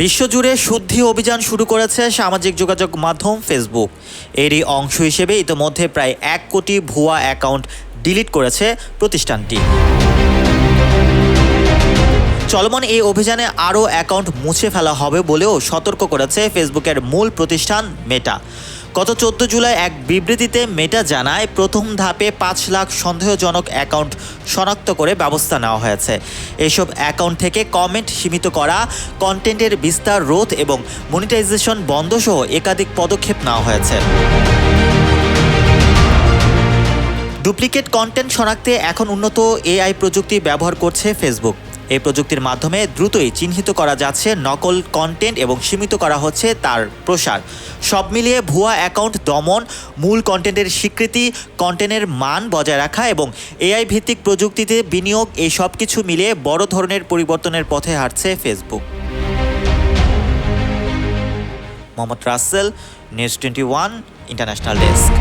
বিশ্বজুড়ে শুদ্ধি অভিযান শুরু করেছে সামাজিক যোগাযোগ মাধ্যম ফেসবুক এরই অংশ হিসেবে ইতিমধ্যে প্রায় এক কোটি ভুয়া অ্যাকাউন্ট ডিলিট করেছে প্রতিষ্ঠানটি। চলমান এই অভিযানে আরও অ্যাকাউন্ট মুছে ফেলা হবে বলেও সতর্ক করেছে ফেসবুকের মূল প্রতিষ্ঠান মেটা গত চোদ্দ জুলাই এক বিবৃতিতে মেটা জানায়, প্রথম ধাপে পাঁচ লাখ সন্দেহজনক অ্যাকাউন্ট শনাক্ত করে ব্যবস্থা নেওয়া হয়েছে। এসব অ্যাকাউন্ট থেকে কমেন্ট সীমিত করা, কন্টেন্টের বিস্তার, রোধ এবং মনিটাইজেশন বন্ধ সহ একাধিক পদক্ষেপ নেওয়া হয়েছে। ডুপ্লিকেট কন্টেন্ট শনাক্তে এখন উন্নত এআই প্রযুক্তি ব্যবহার করছে ফেসবুক। এই প্রযুক্তির মাধ্যমে দ্রুতই চিহ্নিত করা যাচ্ছে নকল কন্টেন্ট এবং সীমিত করা হচ্ছে তার প্রসার। সব মিলিয়ে ভুয়া অ্যাকাউন্ট দমন, মূল কন্টেন্টের স্বীকৃতি কন্টেন্টের মান বজায় রাখা এবং এআই ভিত্তিক প্রযুক্তিতে বিনিয়োগ, এই সব কিছু মিলিয়ে বড় ধরনের পরিবর্তনের পথে হাঁটছে Facebook Mohammad Rasel news twenty one international desk